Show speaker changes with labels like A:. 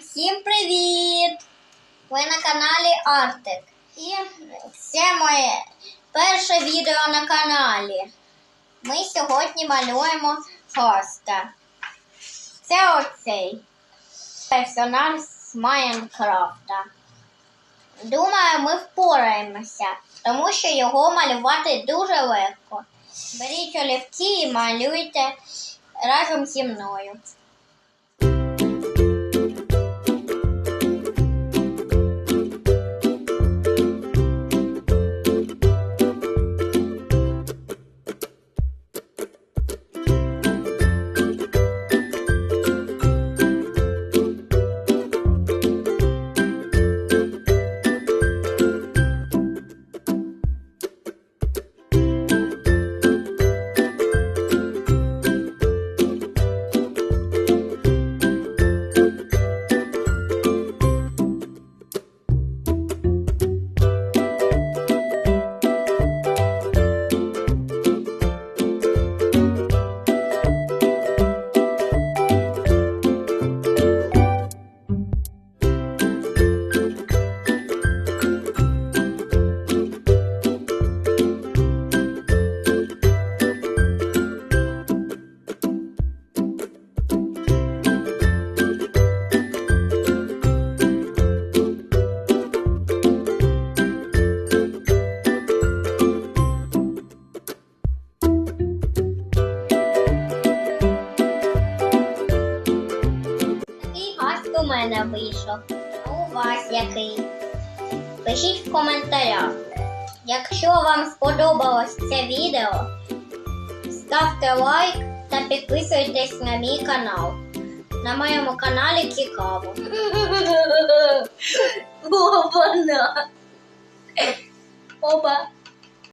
A: Всім привіт! Ви на каналі Артик. І це моє перше відео на каналі. Ми сьогодні малюємо хоста. Це оцей персонаж з Майнкрафта. Думаю, ми впораємося, тому що його малювати дуже легко. Беріть олівці і малюйте разом зі мною. У мене вийшов. У вас який? Пишіть в коментарях. Якщо вам сподобалось це відео, ставте лайк та підписуйтесь на мій канал. На моєму каналі цікаво. Опа! Опа!